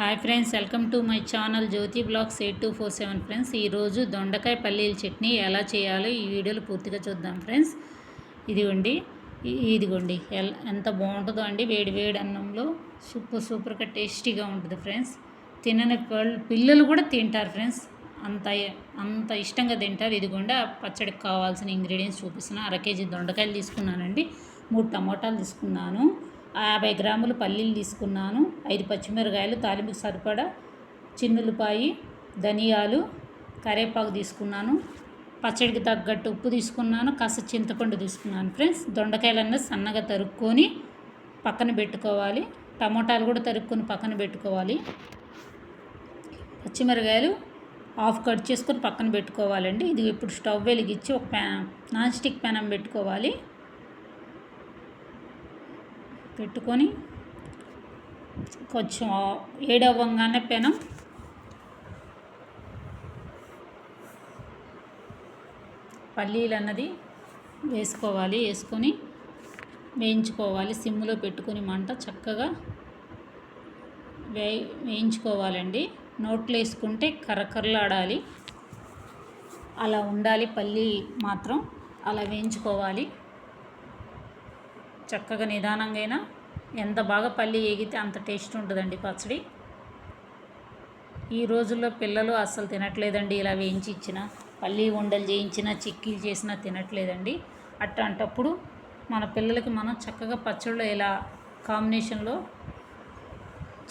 Hi friends welcome to my channel Jyothi blogs eight two four seven friends. ఈరోజు దొండకాయ పల్లీల చట్నీ ఎలా చేయాలో ఈ వీడియోలో పూర్తిగా చూద్దాం ఫ్రెండ్స్. ఇదిగోండి ఇదిగోండి ఎల్ ఎంత బాగుంటుందో అండి. వేడి వేడి అన్నంలో సూపర్ సూపర్గా టేస్టీగా ఉంటుంది ఫ్రెండ్స్. తినని పళ్ళు పిల్లలు కూడా తింటారు ఫ్రెండ్స్. అంత అంత ఇష్టంగా తింటారు. ఇదిగోండి ఆ పచ్చడికి కావాల్సిన ఇంగ్రీడియంట్స్ చూపిస్తున్నాను అర కేజీ దొండకాయలు తీసుకున్నానండి. మూడు టమోటాలు తీసుకున్నాను. యాభై గ్రాములు పల్లీలు తీసుకున్నాను. ఐదు పచ్చిమిరకాయలు తాలింపుకి సరిపడా చిన్నులపాయి ధనియాలు కరేపాకు తీసుకున్నాను. పచ్చడికి తగ్గట్టు ఉప్పు తీసుకున్నాను. కాస్త చింతపండు తీసుకున్నాను ఫ్రెండ్స్. దొండకాయలన్నీ సన్నగా తరుక్కొని పక్కన పెట్టుకోవాలి. టమోటాలు కూడా తరుక్కొని పక్కన పెట్టుకోవాలి. పచ్చిమిరకాయలు హాఫ్ కట్ చేసుకొని పక్కన పెట్టుకోవాలండి. ఇది ఇప్పుడు స్టవ్ వెలిగించి ఒక ప్యాన్ నాన్ స్టిక్ పెనం పెట్టుకోవాలి. పెట్టుకొని కొంచెం ఏడవ్వంగానే పెనం. పల్లీలు అన్నది వేసుకోవాలి వేసుకొని వేయించుకోవాలి. సిమ్లో పెట్టుకొని మంట చక్కగా వే వేయించుకోవాలండి. నోట్లో వేసుకుంటే కరకరలాడాలి. అలా ఉండాలి పల్లి మాత్రం. అలా వేయించుకోవాలి. చక్కగా నిదానంగా అయినా ఎంత బాగా పల్లి ఏగితే అంత టేస్ట్ ఉంటుందండి పచ్చడి. ఈ రోజుల్లో పిల్లలు అస్సలు తినట్లేదండి ఇలా వేయించి ఇచ్చిన పల్లి ఉండలు చేయించినా చిక్కీలు చేసినా తినట్లేదండి. అట్లాంటప్పుడు మన పిల్లలకి మనం చక్కగా పచ్చళ్ళు ఇలా కాంబినేషన్లో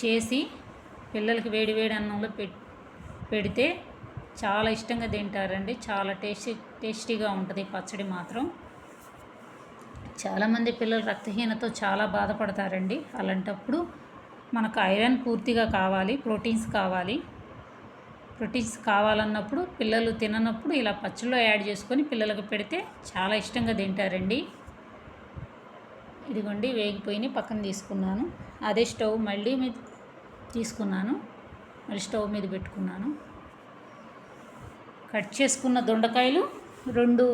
చేసి పిల్లలకి వేడి వేడి అన్నంలో పె పెడితే చాలా ఇష్టంగా తింటారండి. చాలా టేస్టీ టేస్టీగా ఉంటుంది పచ్చడి మాత్రం. చాలామంది పిల్లలు రక్తహీనతో చాలా బాధపడతారండి. అలాంటప్పుడు మనకు ఐరన్ పూర్తిగా కావాలి ప్రోటీన్స్ కావాలి. ప్రోటీన్స్ కావాలన్నప్పుడు పిల్లలు తిననప్పుడు ఇలా పచ్చళ్ళు యాడ్ చేసుకొని పిల్లలకు పెడితే చాలా ఇష్టంగా తింటారండి. ఇదిగోండి వేగిపోయి పక్కన తీసుకున్నాను. అదే స్టవ్ మళ్ళీ మీద తీసుకున్నాను. మళ్ళీ స్టవ్ మీద పెట్టుకున్నాను. కట్ చేసుకున్న దొండకాయలు రెండు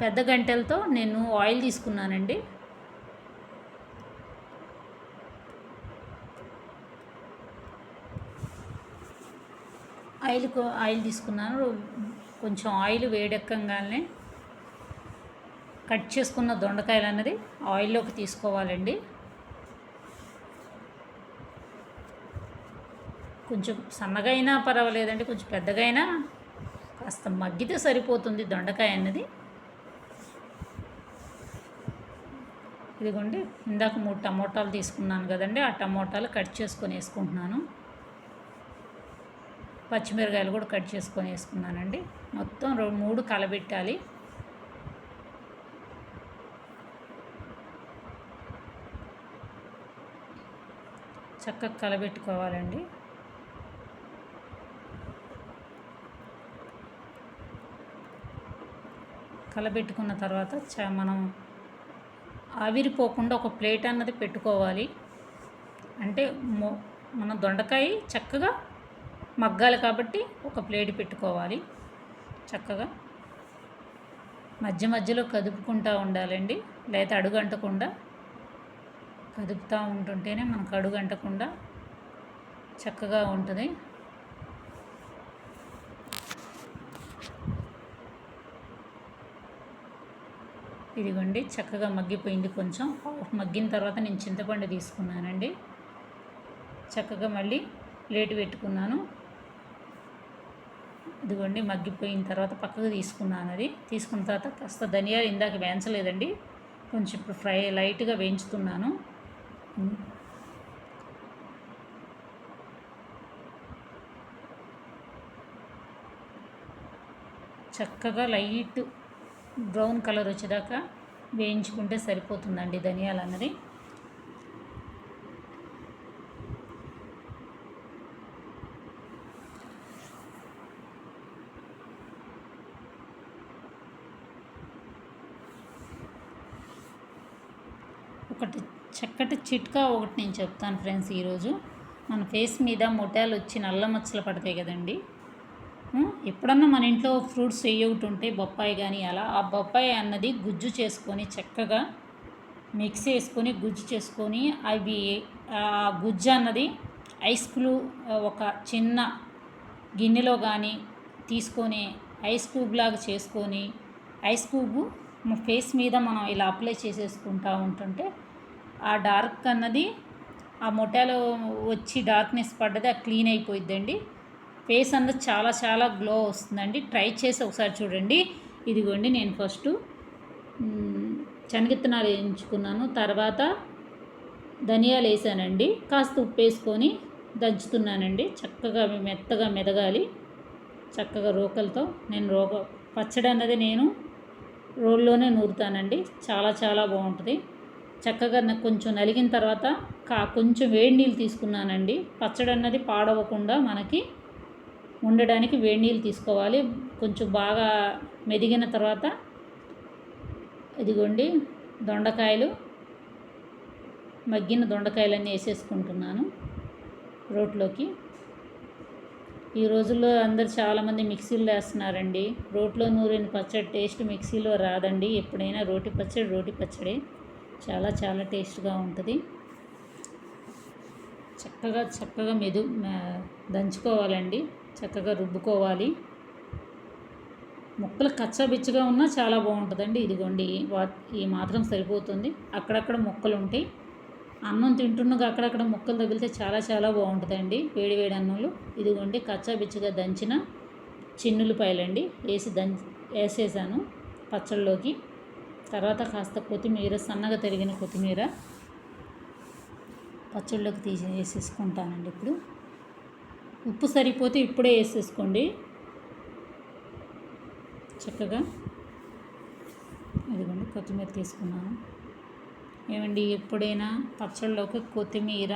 పెద్ద గంటెలతో నేను ఆయిల్ తీసుకున్నానండి. ఆయిల్ ఆయిల్ తీసుకున్నాను. కొంచెం ఆయిల్ వేడెక్కగానే కట్ చేసుకున్న దొండకాయలు అన్నది ఆయిల్లోకి తీసుకోవాలండి. కొంచెం సన్నగా అయినా పర్వాలేదండి కొంచెం పెద్దగా అయినా కాస్త మగ్గితే సరిపోతుంది దొండకాయ అన్నది ఇదిగోండి ఇందాక మూడు టమోటాలు తీసుకున్నాను కదండి ఆ టమోటాలు కట్ చేసుకొని వేసుకుంటున్నాను. పచ్చిమిరకాయలు కూడా కట్ చేసుకొని వేసుకున్నానండి. మొత్తం రెండు మూడు కలబెట్టాలి. చక్కగా కలబెట్టుకోవాలండి. కలబెట్టుకున్న తర్వాత చ మనం ఆవిరిపోకుండా ఒక ప్లేట్ అన్నది పెట్టుకోవాలి. అంటే మొ మన దొండకాయ చక్కగా మగ్గాలి కాబట్టి ఒక ప్లేట్ పెట్టుకోవాలి. చక్కగా మధ్య మధ్యలో కదుపుకుంటూ ఉండాలండి. లేదా అడుగంటకుండా కదుపుతూ ఉంటుంటేనే మనకు అడుగంటకుండా చక్కగా ఉంటుంది. ఇదిగోండి చక్కగా మగ్గిపోయింది కొంచెం. హాఫ్ మగ్గిన తర్వాత నేను చింతపండు తీసుకున్నానండి. చక్కగా మళ్ళీ ప్లేట్ పెట్టుకున్నాను. ఇదిగోండి మగ్గిపోయిన తర్వాత పక్కకు తీసుకున్నాను అది. తీసుకున్న తర్వాత కాస్త ధనియాలు ఇందాక వేయించలేదండి. కొంచెం ఇప్పుడు ఫ్రై లైట్గా వేయించుతున్నాను. చక్కగా లైట్ బ్రౌన్ కలర్ వచ్చేదాకా వేయించుకుంటే సరిపోతుందండి ధనియాలు అన్నది. ఒకటి చక్కటి చిట్కా ఒకటి నేను చెప్తాను ఫ్రెండ్స్ ఈరోజు. మన ఫేస్ మీద మొటాలు వచ్చి నల్ల మచ్చలు పడతాయి కదండి. ఎప్పుడన్నా మన ఇంట్లో ఫ్రూట్స్ ఏ ఒకటి ఉంటే బొప్పాయి కానీ అలా ఆ బొప్పాయి అన్నది గుజ్జు చేసుకొని చక్కగా మిక్సీ వేసుకొని గుజ్జు చేసుకొని అవి ఆ గుజ్జు అన్నది ఐస్ క్లూ ఒక చిన్న గిన్నెలో కానీ తీసుకొని ఐస్ క్యూబ్ లాగా చేసుకొని ఐస్ క్యూబ్ ఫేస్ మీద మనం ఇలా అప్లై చేసేసుకుంటూ ఉంటుంటే ఆ డార్క్ అన్నది ఆ మొటాలో వచ్చి డార్క్నెస్ పడ్డది అది క్లీన్ అయిపోయిద్దండి. ఫేస్ అన్నది చాలా చాలా గ్లో వస్తుందండి. ట్రై చేసి ఒకసారి చూడండి. ఇదిగోండి నేను ఫస్ట్ శనగిత్తనాలు వేయించుకున్నాను. తర్వాత ధనియాలు వేసానండి. కాస్త ఉప్పు వేసుకొని దంచుతున్నానండి. చక్కగా మెత్తగా మెదగాలి. చక్కగా రోకలతో. నేను రోక పచ్చడి అన్నది నేను రోల్లోనే నూరుతానండి. చాలా చాలా బాగుంటుంది. చక్కగా నాకు కొంచెం నలిగిన తర్వాత కా కొంచెం వేడి నీళ్ళు తీసుకున్నానండి. పచ్చడి అన్నది పాడవకుండా మనకి ఉండడానికి వేడి నీళ్ళు తీసుకోవాలి. కొంచెం బాగా మెదిగిన తర్వాత ఇదిగోండి దొండకాయలు మగ్గిన దొండకాయలన్నీ వేసేసుకుంటున్నాను రోట్లోకి. ఈ రోజుల్లో అందరు చాలామంది మిక్సీలో వేస్తున్నారండి. రోట్లో నూరిన పచ్చడి టేస్ట్ మిక్సీలో రాదండి. ఎప్పుడైనా రోటి పచ్చడి రోటి పచ్చడి. చాలా చాలా టేస్ట్గా ఉంటుంది. చక్కగా చక్కగా మెదు దంచుకోవాలండి. చక్కగా రుబ్బుకోవాలి. ముక్కలు కచ్చబిచ్చగా ఉన్నా చాలా బాగుంటుందండి. ఇదిగోండి వా ఈ మాత్రం సరిపోతుంది. అక్కడక్కడ ముక్కలు ఉంటాయి అన్నం తింటున్నగా అక్కడక్కడ ముక్కలు తగిలితే చాలా చాలా బాగుంటుందండి. వేడి వేడి అన్నంలో. ఇదిగోండి కచ్చాబిచ్చగా దంచిన చిన్నులపాయలండి. వేసి దంచి వేసేసాను పచ్చళ్ళలోకి. తర్వాత కాస్త కొత్తిమీర సన్నగా తరిగిన కొత్తిమీర పచ్చళ్ళలోకి తీసి వేసేసుకుంటానండి ఇప్పుడు. ఉప్పు సరిపోతే ఇప్పుడే వేసేసుకోండి. చక్కగా ఇదిగోండి కొత్తిమీర తీసుకున్నాను. ఏమండి ఎప్పుడైనా పచ్చళ్ళలోకి కొత్తిమీర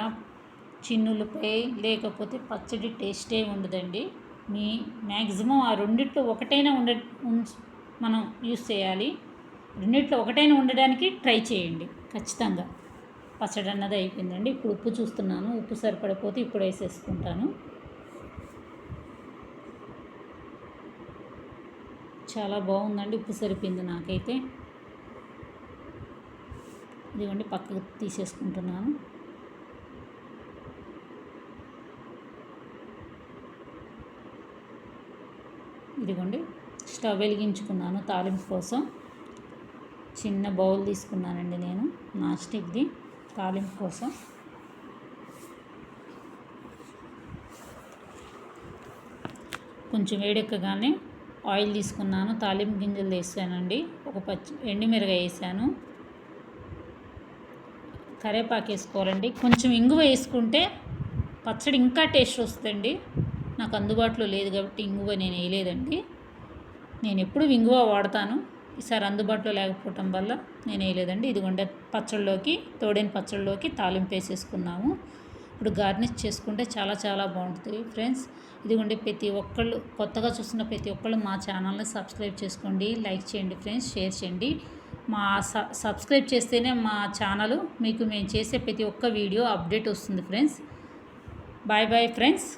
చిన్నులపై లేకపోతే పచ్చడి టేస్టే ఉండదండి. మీ మ్యాక్సిమం ఆ రెండిట్లో ఒకటైనా ఉండ మనం యూస్ చేయాలి. రెండిట్లో ఒకటైనా ఉండడానికి ట్రై చేయండి ఖచ్చితంగా. పచ్చడి అన్నది అయిపోయిందండి. ఇప్పుడు ఉప్పు చూస్తున్నాను. ఉప్పు సరిపడిపోతే ఇప్పుడు వేసేసుకుంటాను. చాలా బాగుందండి ఉప్పు సరిపోయింది నాకైతే. ఇదిగోండి పక్కకు తీసేసుకుంటున్నాను. ఇదిగోండి స్టవ్ వెలిగించుకున్నాను తాలింపు కోసం. చిన్న బౌల్ తీసుకున్నానండి నేను నాస్టిక్ది తాలింపు కోసం. కొంచెం వేడెక్కగానే ఆయిల్ తీసుకున్నాను తాలింపు గింజలు వేసానండి. ఒక పచ్చి ఎండుమిరగ వేసాను. కరేపాకు వేసుకోవాలండి. కొంచెం ఇంగువ వేసుకుంటే పచ్చడి ఇంకా టేస్ట్ వస్తుందండి. నాకు అందుబాటులో లేదు కాబట్టి ఇంగువ నేను వేయలేదండి. నేను ఎప్పుడు ఇంగువ వాడతాను. ఈసారి అందుబాటులో లేకపోవటం వల్ల నేను వేయలేదండి. ఇదిగోండి పచ్చళ్ళలోకి తోడైన పచ్చళ్ళలోకి తాలింపు వేసేసుకున్నాము. ఇప్పుడు గార్నిష్ చేసుకుంటే చాలా చాలా బాగుంటుంది. ఫ్రెండ్స్ ఇదిగోండి ప్రతి ఒక్కళ్ళు కొత్తగా చూస్తున్న ప్రతి ఒక్కళ్ళు మా ఛానల్ని సబ్స్క్రైబ్ చేసుకోండి లైక్ చేయండి ఫ్రెండ్స్ షేర్ చేయండి. మా సబ్స్క్రైబ్ చేస్తేనే మా ఛానల్ మీకు మేము చేసే ప్రతి ఒక్క వీడియో అప్డేట్ వస్తుంది ఫ్రెండ్స్. Bye bye friends.